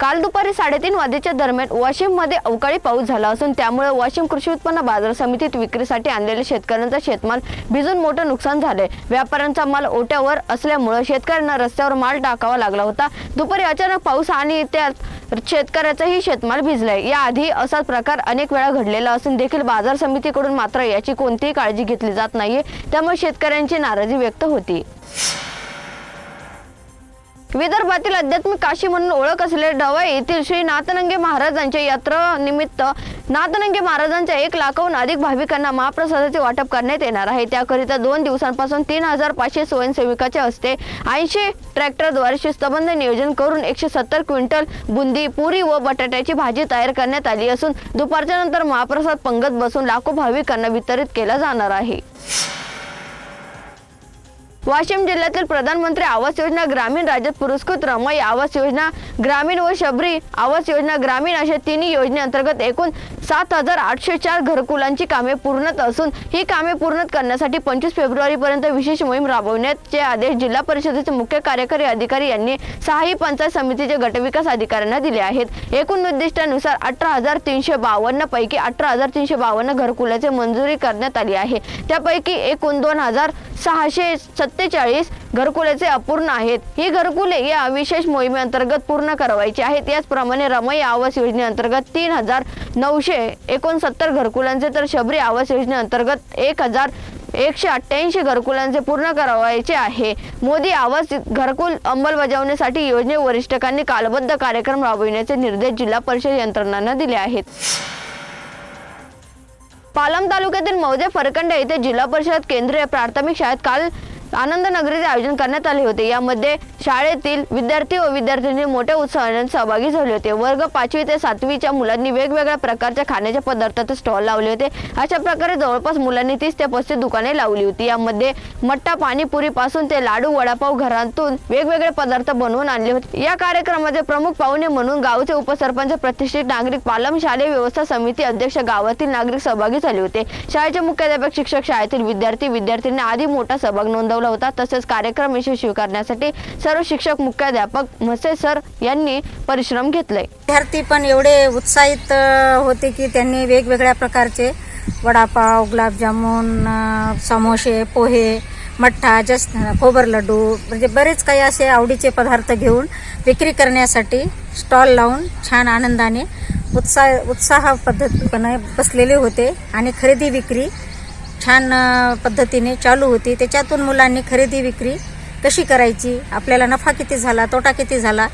काल दुपारी साडेतीन वाजेच्या दरम्यान वाशिममध्ये अवकाळी पाऊस झाला असून त्यामुळे वाशिम कृषी उत्पन्न बाजार समितीत विक्रीसाठी आणलेल्या शेतकऱ्यांचा शेतमाल भिजून मोठं नुकसान झाले व्यापाऱ्यांचा माल ओट्यावर असल्यामुळे शेतकऱ्यांना रस्त्यावर माल टाकावा लागला होता. दुपारी अचानक पाऊस आणि त्यात शेतकऱ्याचाही शेतमाल भिजलाय. याआधी असाच प्रकार अनेक वेळा घडलेला असून देखील बाजार समितीकडून मात्र याची कोणतीही काळजी घेतली जात नाहीये. त्यामुळे शेतकऱ्यांची नाराजी व्यक्त होती. विदर्भातील आध्यात्मिक काशी म्हणून ओळख असलेले ढवळ येथील श्री नाथनंगे महाराजांच्या यात्रेनिमित्त नाथनंगे महाराजांच्या एक लाखाहून अधिक भाविकांना महाप्रसादाचे वाटप करण्यात येणार आहे. त्याकरिता दोन दिवसांपासून तीन हजार पाचशे स्वयंसेविकाच्या हस्ते ऐंशी ट्रॅक्टरद्वारे शिस्तबंध नियोजन करून एकशे सत्तर क्विंटल बुंदी पुरी व बटाट्याची भाजी तयार करण्यात आली असून दुपारच्या नंतर महाप्रसाद पंगत बसून लाखो भाविकांना वितरित केला जाणार आहे. वाशिम जिल्ह्यातील प्रधानमंत्री आवास योजना ग्रामीण राज्यात पुरस्कृत रमाई आवास योजना ग्रामीण व शबरी आवास योजना ग्रामीण अशा तिन्ही योजनेअंतर्गत एकूण सात हजार आठशे चार घरकुलांची कामे पूर्णत असून ही कामे पूर्ण करण्यासाठी पंचवीस फेब्रुवारीपर्यंत विशेष मोहीम राबवण्याचे आदेश जिल्हा परिषदेचे मुख्य कार्यकारी अधिकारी यांनी सहाही पंचायत समितीचे गटविकास अधिकाऱ्यांना दिले आहेत. एकूण उद्दिष्टानुसार अठरा हजार तीनशे बावन्न पैकी अठरा हजार तीनशे बावन्न घरकुलाचे मंजुरी करण्यात आली आहे. त्यापैकी एकूण दोन हजार सहाशे सत्तेचाळीस घरकुलेचे अपूर्ण आहेत. ही घरकुले या विशेष मोहिमेअंतर्गत पूर्ण करावायची आहेत. याचप्रमाणे रमई आवास योजनेअंतर्गत तीन हजार नऊशे एकोणसत्तर घरकुलांचे तर शबरी आवास योजनेअंतर्गत एक हजार एकशे अठ्ठ्याऐंशी घरकुलांचे पूर्ण करावायचे आहे. मोदी आवास घरकुल अंमलबजावणीसाठी योजने वरिष्ठकांनी कालबद्ध कार्यक्रम राबविण्याचे निर्देश जिल्हा परिषद यंत्रणांना दिले आहेत. पालम तालुक्यातील मौजे फरकंड येथे जिल्हा परिषद केंद्रीय प्राथमिक शाळेत काल आनंद नगरीचे आयोजन करण्यात आले होते. यामध्ये शाळेतील विद्यार्थी व विद्यार्थिनी मोठ्या उत्साहाने सहभागी झाले होते. वर्ग पाचवी ते सातवीच्या मुलांनी वेगवेगळ्या प्रकारच्या खाण्याच्या पदार्थाचे स्टॉल लावले होते. अशा प्रकारे जवळपास मुलांनी तीस ते पस्तीस दुकाने लावली होती. यामध्ये मट्टा पाणीपुरी पासून ते लाडू वडापाव घरातून वेगवेगळे पदार्थ बनवून आणले होते. या कार्यक्रमाचे प्रमुख पाहुणे म्हणून गावचे उपसरपंच प्रतिष्ठित नागरिक पालम शालेय व्यवस्था समिती अध्यक्ष गावातील नागरिक सहभागी झाले होते. शाळेचे मुख्याध्यापक शिक्षक शाळेतील विद्यार्थी विद्यार्थ्यांनी आधी मोठा सहभाग नोंदवला होता. तसेच कार्यक्रम यशस्वी करण्यासाठी सर्व शिक्षक मुख्याध्यापक म्हसे सर यांनी परिश्रम घेतले. विद्यार्थी पण एवढे उत्साहित होते की त्यांनी वेगवेगळ्या प्रकारचे वडापाव गुलाबजामुन समोसे पोहे मठ्ठा जस खोबर लड्डू म्हणजे बरेच काही असे आवडीचे पदार्थ घेऊन विक्री करण्यासाठी स्टॉल लावून छान आनंदाने उत्साह उत्साह पद्धतीपणे बसलेले होते आणि खरेदी विक्री छान पद्धतीने चालू होती. त्याच्यातून मुलांनी खरेदी विक्री कशी करायची? आपल्याला नफा किती झाला? तोटा किती झाला?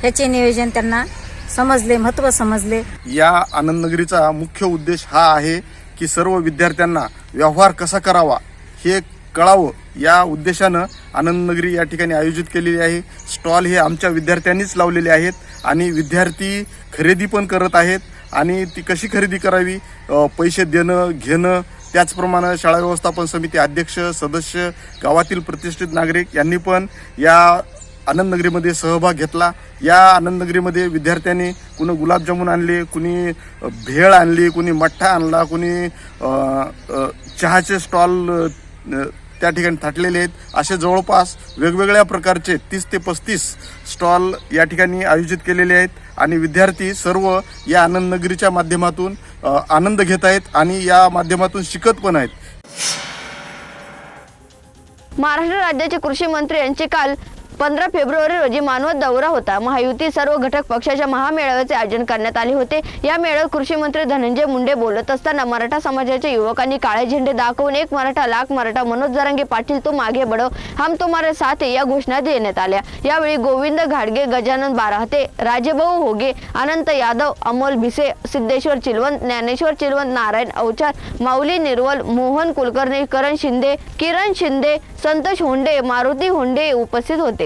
ह्याचे नियोजन त्यांना समजले महत्त्व समजले. या आनंदनगरीचा मुख्य उद्देश हा आहे की सर्व विद्यार्थ्यांना व्यवहार कसा करावा हे कळावं. या उद्देशानं आनंदनगरी या ठिकाणी आयोजित केलेली आहे. स्टॉल हे आमच्या विद्यार्थ्यांनीच लावलेले आहेत आणि विद्यार्थी खरेदी पण करत आहेत आणि ती कशी खरेदी करावी? पैसे देणं घेणं त्याचप्रमाणे शाळा व्यवस्थापन समिती अध्यक्ष सदस्य गावातील प्रतिष्ठित नागरिक यांनी पण या आनंदनगरीमध्ये सहभाग घेतला. या आनंदनगरीमध्ये विद्यार्थ्यांनी कुणी गुलाबजामुन आणले कुणी भेळ आणली कुणी मठ्ठा आणला कुणी चहाचे स्टॉल त्या ठिकाणी थाटलेले आहेत. असे जवळपास वेगवेगळ्या प्रकारचे तीस ते पस्तीस स्टॉल या ठिकाणी आयोजित केलेले आहेत. आणि विद्यार्थी सर्व या आनंदनगरीच्या माध्यमातून आनंद घेत आहेत आणि या माध्यमातून शिकत पण आहेत. महाराष्ट्र राज्याचे कृषी मंत्री यांचे काल पंधरा फेब्रुवारी रोजी मानवत दौरा होता. महायुती सर्व घटक पक्षाच्या महामेळाव्याचे आयोजन करण्यात आले होते. या मेळाव्यात कृषी मंत्री धनंजय मुंडे बोलत असताना मराठा समाजाच्या युवकांनी काळे झेंडे दाखवून एक मराठा लाख मराठा मनोज जरांगे पाटील तो मागे बडो हम तुम्हारे साथ या घोषणा देण्यात आल्या. यावेळी गोविंद घाडगे गजानन बाराहते राजेभाऊ होगे अनंत यादव अमोल भिसे सिद्धेश्वर चिलवंत ज्ञानेश्वर चिलवंत नारायण अवचार माऊली निर्वल मोहन कुलकर्णी करण शिंदे किरण शिंदे संतोष होंडे मारुती होंडे उपस्थित होते.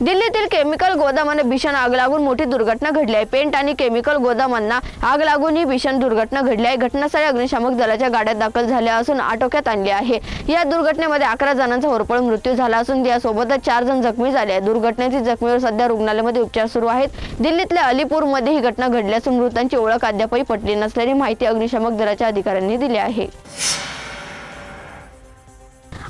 दिल्लीतील केमिकल गोदामाने भीषण आग लागून मोठी दुर्घटना घडली आहे. पेंट आणि केमिकल गोदामांना आग लागून ही भीषण दुर्घटना घडली आहे. घटनास्थळी अग्निशामक दलाच्या गाड्या दाखल झाल्या असून आटोक्यात आणली आहे. या दुर्घटनेमध्ये अकरा जणांचा होरपळ मृत्यू झाला असून यासोबतच चार जण जखमी झाले आहेत. दुर्घटनेतील जखमीवर सध्या रुग्णालयामध्ये उपचार सुरू आहेत. दिल्लीतल्या अलीपूरमध्ये ही घटना घडली असून मृतांची ओळख अद्यापही पटली नसल्याची माहिती अग्निशामक दलाच्या अधिकाऱ्यांनी दिली आहे.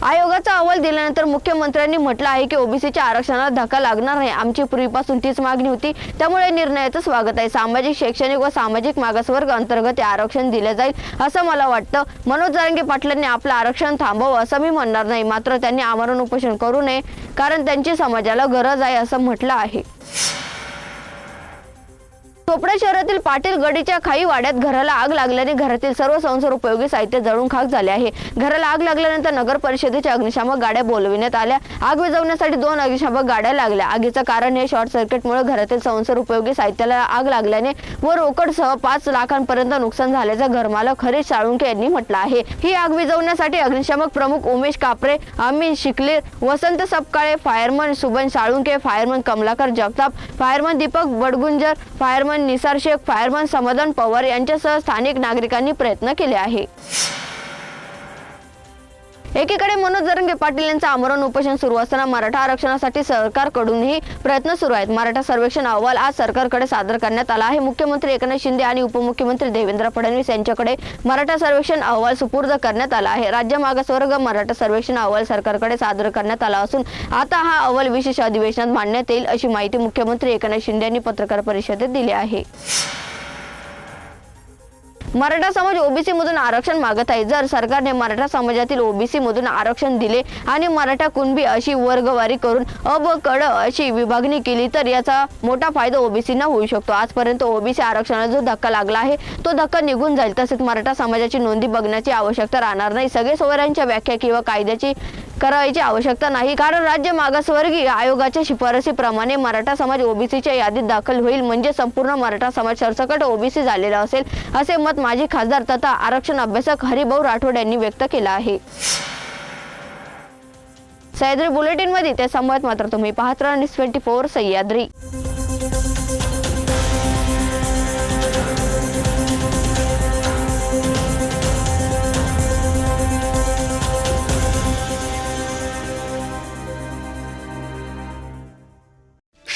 आयोगाचा अहवाल दिल्यानंतर मुख्यमंत्र्यांनी म्हटलं आहे की ओबीसीच्या आरक्षणाला धक्का लागणार नाही. आमची पूर्वीपासून तीच मागणी होती. त्यामुळे निर्णयाचं स्वागत आहे. सामाजिक शैक्षणिक व सामाजिक मागासवर्ग अंतर्गत आरक्षण दिले जाईल असं मला वाटतं. मनोज जारंगे पाटलांनी आपलं आरक्षण थांबवावं असं मी म्हणणार नाही. मात्र त्यांनी आमरण उपोषण करू नये कारण त्यांची समाजाला गरज आहे असं म्हटलं आहे. चोपडा शहरातील पाटील गडीच्या खाई वाड्यात घराला आग लागल्याने घरातील सर्व संसार उपयोगी साहित्य जळून खाक झाले आहे. घराला आग लागल्यानंतर नगर परिषदेच्या अग्निशामक गाड्या बोलविण्यात आल्या. आग विझवण्यासाठी दोन अग्निशामक गाड्या लागल्या. आगीचं कारण हे शॉर्ट सर्किटमुळे घरातील संसार उपयोगी साहित्याला आग लागल्याने व रोकडसह पाच लाखांपर्यंत नुकसान झाल्याचं घरमालक हरीश साळुंके यांनी म्हटलं आहे. ही आग विझवण्यासाठी अग्निशामक प्रमुख Umesh Kapre Amin Shikle Vasant Sapkale fireman Suban Salunke fireman Kamlakar Jagtap fireman Deepak Badgujar fireman Nisar Shaikh fireman Samadhan Pawar यांच्यासह स्थानिक नागरिकांनी प्रयत्न केले आहे एकीकडे मनोज जरंगे पाटील यांचं आमरण उपोषण सुरू असताना मराठा आरक्षणासाठी सरकारकडूनही प्रयत्न सुरू आहेत. मराठा सर्वेक्षण अहवाल आज सरकारकडे सादर करण्यात आला आहे. मुख्यमंत्री एकनाथ शिंदे आणि उपमुख्यमंत्री देवेंद्र फडणवीस यांच्याकडे मराठा सर्वेक्षण अहवाल सुपूर्द करण्यात आला आहे. राज्य मागासवर्ग मराठा सर्वेक्षण अहवाल सरकारकडे सादर करण्यात आला असून आता हा अहवाल विशेष अधिवेशनात मांडण्यात येईल अशी माहिती मुख्यमंत्री एकनाथ शिंदे यांनी पत्रकार परिषदेत दिली आहे. मराठा समाज ओबीसी मधून आरक्षण मागत आहे. जर सरकारने मराठा समाजातील ओबीसी मधून आरक्षण दिले आणि मराठा कुणबी अशी वर्गवारी करून अब कड अशी विभागणी केली तर याचा मोठा फायदा ओबीसींना होऊ शकतो. आजपर्यंत ओबीसी आरक्षणाला जो धक्का लागला आहे तो धक्का निघून जाईल. तसेच मराठा समाजाची नोंदी बघण्याची आवश्यकता राहणार नाही. सगळे सोयऱ्यांच्या व्याख्या किंवा कायद्याची करायची आवश्यकता नाही. कारण राज्य मागासवर्गीय आयोगाच्या शिफारसीप्रमाणे मराठा समाज ओबीसीच्या यादीत दाखल होईल. म्हणजे संपूर्ण मराठा समाज सरसकट ओबीसी झालेला असेल असे मत माजी खासदार तथा आरक्षण अभ्यासक हरिभाऊ राठोड यांनी व्यक्त केलं आहे. सह्याद्री बुलेटिनमध्ये मध्ये संवाद मात्र तुम्ही पाहत राहा. News twenty four Sahyadri.